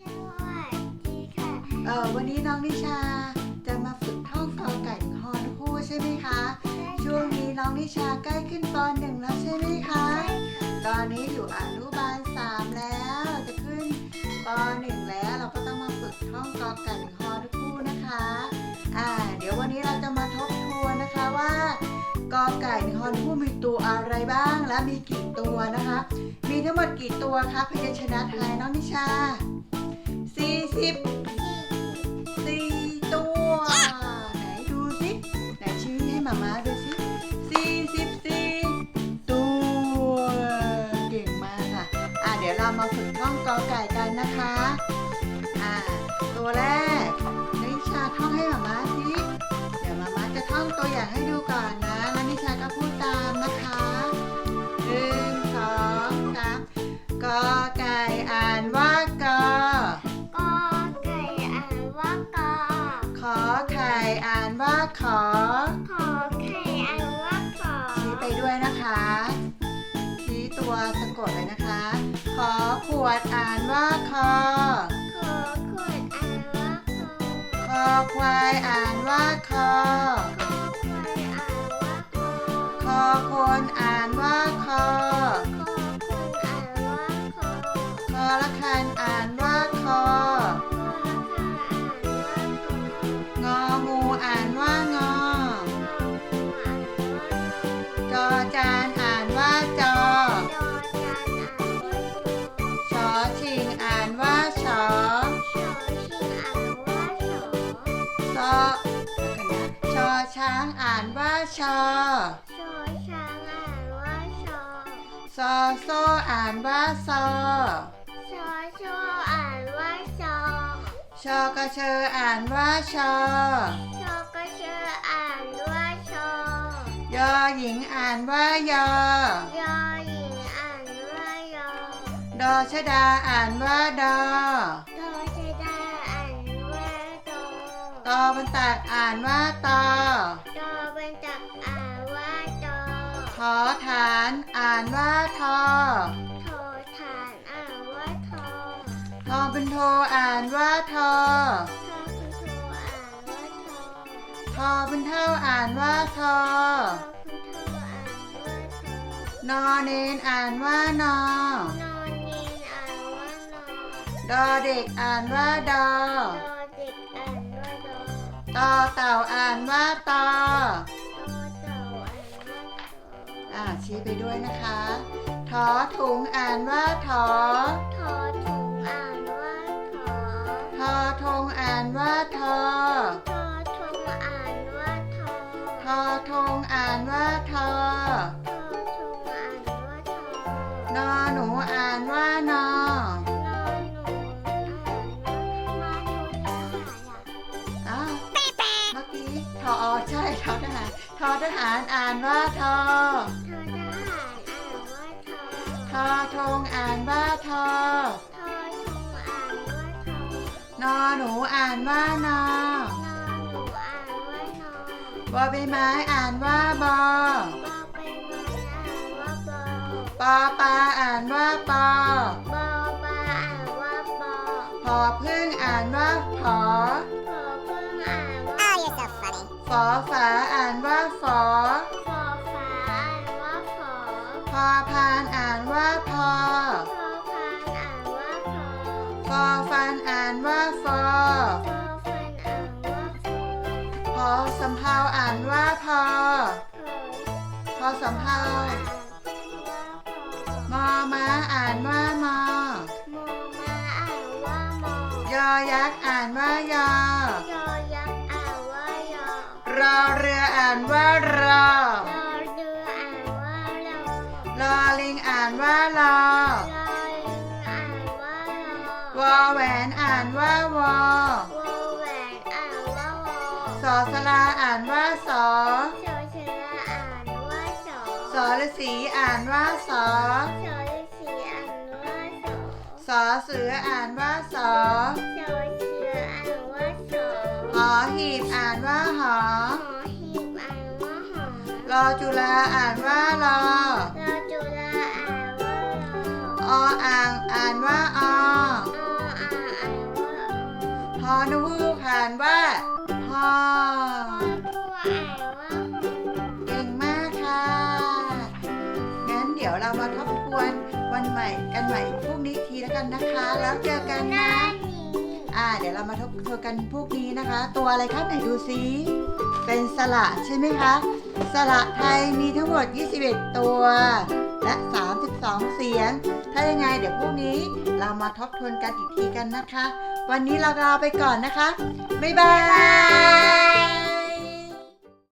สวัสดีค่ะเออวันนี้น้องนิชาจะมาฝึกท่องกอไก่ถึงฮอนคู่ใช่ไหมคะ ช่วงนี้น้องนิชาใกล้ขึ้นปหนึ่งแล้วใช่ไหมคะ ตอนนี้อยู่อนุบาลสามแล้วเราจะขึ้นปหนึ่งแล้วเราก็ต้องมาฝึกท่องกอไก่ถึงฮอนคู่นะคะ อ่า เดี๋ยววันนี้เราจะมาทบทวนนะคะว่ากอไก่ถึงฮอนคู่มีตัวอะไรบ้างและมีกี่ตัวนะคะ มีทั้งหมดกี่ตัวคะพยัญชนะไทยน้องนิชา สี่สิบสี่ตัวไหนดูสิไหนชี้ให้มาม่าดูสิสี่สิบสี่ตัวเก่งมากค่ะอะ เดี๋ยวเรามาฝึกท่องกอไก่กันนะคะ อ่าตัวแรกนิชาท่องให้มาม่าสิเดี๋ยวมาม่าจะท่องตัวอย่างให้ดูก่อนนะ ขอ ขอไข่อ่านว่าขอชี้ไปด้วยนะคะ ชี้ตัวสะกดเลยนะคะ ขอขวดอ่านว่าคอ ขอขวดอ่านว่าขอคอควายอ่านว่าคอ ขอควายอ่านว่าขอคอคนอ่านว่าคอ แล้วกันนะชอช้างอ่านว่าชอซอโซอ่านว่าซอชอกระเชออ่านว่าชอยอหญิงอ่านว่ายอดอชดาอ่านว่าดอ ตอบรรตัดอ่านว่าตอทอฐานอ่านว่าทอทอเป็นโทอ่านว่าทอทอเป็นเท่าอ่านว่าทอนอเนนอ่านว่านอนอนเย็นอ่านว่านอนดอเด็กอ่านว่าดอดอเด็กอ่านว่าดอ ตอเต่าอ่านว่าตอดอเต่าอ่านว่าอ่าชี้ไปด้วยนะคะ ทอถุงอ่านว่าทอ ใช่ทอทหารทอทหารอ่านว่าทอทอทหารอ่านว่าทอทอทงอ่านว่าทอทอทงอ่านว่าทอนอหนูอ่านว่านอนอหนูอ่านว่านอบอใบไม้อ่านว่าบอบอไปมาอ่านว่าบอปอปลาอ่านว่าปอ ฝอฝาอ่านว่าฝอฟอฟ้าอ่านว่าฝอพอพานอ่านว่าพอพอพานอ่านว่าพอฟอฟันอ่านว่าฟอฟอฟันอ่านว่าฟอพอสำเภาอ่านว่าพอพอสำเภาอ่านว่าพอมอม้าอ่านว่า รอรอเรืออ่านว่ารอลอลิงอ่านว่าลอรอลิงอ่านว่ารอวอแหวนอ่านว่าวอวอแหวนอ่านว่าวอสอสลาอ่านว่าสอชอชนะอ่านว่าสอสอฤษีอ่านว่าสอชอฤษีอ่านว่าสอสอเสืออ่านว่าสอชอเชืออ่านว่าสอหอหีบอ่านว่าหอ อรอจุฬาอ่านว่ารอรอจุฬาอ่านว่ารอออ่างอ่านว่าอออ่างอ่านอนูอ่านว่าพอผู้อ่านว่าเก่งมากค่ะงั้นเดี๋ยวเรามาทบทวนวันใหม่กันใหม่พรุ่งนี้อีกทีแล้วกันนะคะ แล้วเจอกันนะอ่าเดี๋ยวเรามาทบทวนกันพวกนี้นะคะ ตัวอะไรคะไหนดูซิเป็นสระใช่ไหมคะ สระไทยมีทั้งหมด 21 ตัว และ 32 เสียง ถ้ายังไงเดี๋ยวพรุ่งนี้เรามาทบทวนกันอีกทีกันนะคะ วันนี้เราลาไปก่อนนะคะ บ๊ายบาย